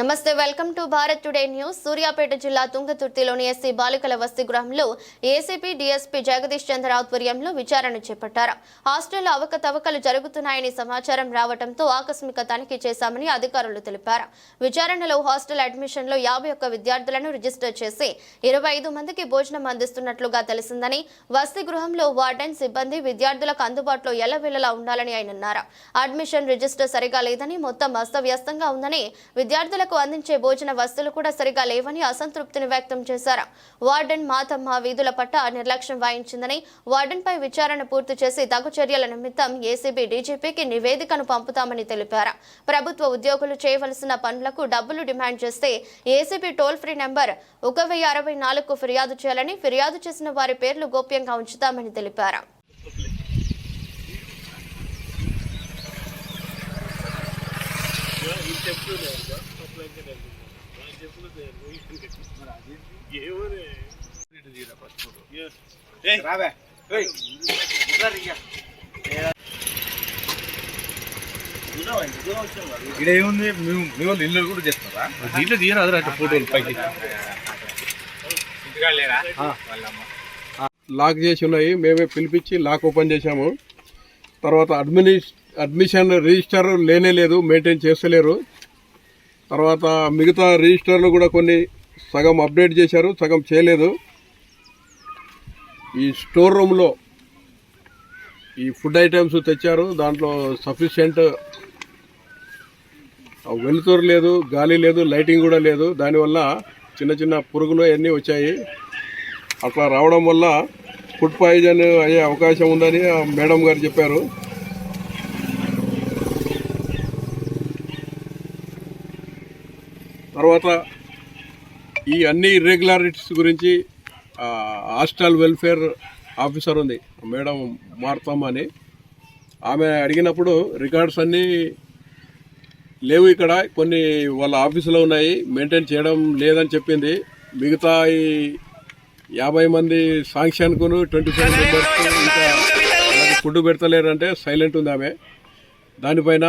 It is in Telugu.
నమస్తే welcome to Bharat today news. Suryapet జిల్లా తుంగతుర్తిలోని ఎస్సీ బాలికల వసతి గృహంలో ఏసీపీ డీఎస్పీ జగదీష్ చంద్ర ఆధ్వర్యంలో విచారణ చేపట్టారు. హాస్టల్లో అవకతవకలు జరుగుతున్నాయని సమాచారం రావడంతో ఆకస్మిక తనిఖీ చేశామని అధికారులు తెలిపారు. విచారణలో హాస్టల్ అడ్మిషన్లో యాభై ఒక్క విద్యార్థులను రిజిస్టర్ చేసి ఇరవై ఐదు మందికి భోజనం అందిస్తున్నట్లుగా తెలిసిందని వసతి గృహంలో వార్డెన్ సిబ్బంది విద్యార్థులకు అందుబాటులో ఎల్లవెల్లలా ఉండాలని ఆయన అన్నారు. అడ్మిషన్ రిజిస్టర్ సరిగా లేదని మొత్తం అస్తవ్యస్తంగా ఉందని విద్యార్థులకు అందించే భోజన వస్తువులు కూడా సరిగా లేవని అసంతృప్తిని వ్యక్తం చేశారు. వార్డెన్ మాతమ్మ వీధుల పట్ల నిర్లక్ష్యం వహించిందని వార్డెన్ పై విచారణ పూర్తి చేసి తగు చర్యల నిమిత్తం ఏసీబీ డీజీపీకి నివేదికను పంపుతామని తెలిపారు. ప్రభుత్వ ఉద్యోగులు చేయవలసిన పనులకు డబ్బులు డిమాండ్ చేస్తే ఏసీబీ టోల్ ఫ్రీ నెంబర్ ఒక వెయ్యి అరవై నాలుగుకు ఫిర్యాదు చేయాలని ఫిర్యాదు చేసిన వారి పేర్లు గోప్యంగా ఉంచుతామని తెలిపారు. రావే ఏయ్ ఇక్కడ ఏముంది మేము మీ వాళ్ళు ఇల్లు కూడా చేస్తున్నారా? దీంట్లో తీయరాదు అట్లా ఫోటోలు పైకి. లాక్ చేసి ఉన్నాయి. మేమే పిలిపించి లాక్ ఓపెన్ చేశాము. తర్వాత అడ్మిని అడ్మిషన్ రిజిస్టర్ లేనే లేదు మెయింటైన్ చేస్తలేరు. తర్వాత మిగతా రిజిస్టర్లు కూడా కొన్ని సగం అప్డేట్ చేశారు సగం చేయలేదు. ఈ స్టోర్ రూమ్లో ఈ ఫుడ్ ఐటమ్స్ తెచ్చారు దాంట్లో సఫిషియంట్ వెలుతురు లేదు గాలి లేదు లైటింగ్ కూడా లేదు. దానివల్ల చిన్న చిన్న పురుగులు అన్నీ వచ్చాయి. అట్లా రావడం వల్ల ఫుడ్ పాయిజన్ అయ్యే అవకాశం ఉందని ఆ మేడం గారు చెప్పారు. తర్వాత ఈ అన్ని ఇర్రెగ్యులారిటీస్ గురించి హాస్టల్ వెల్ఫేర్ ఆఫీసర్ ఉంది మేడం మారుతామని ఆమె అడిగినప్పుడు రికార్డ్స్ అన్నీ లేవు ఇక్కడ కొన్ని వాళ్ళ ఆఫీసులో ఉన్నాయి మెయింటైన్ చేయడం లేదని చెప్పింది. మిగతా ఈ యాభై మంది సాంక్షన్కును ట్వంటీ ఫైవ్ మెంబర్స్ ఇంకా ఫుడ్ పెడతలేరంటే సైలెంట్ ఉంది ఆమె. దానిపైన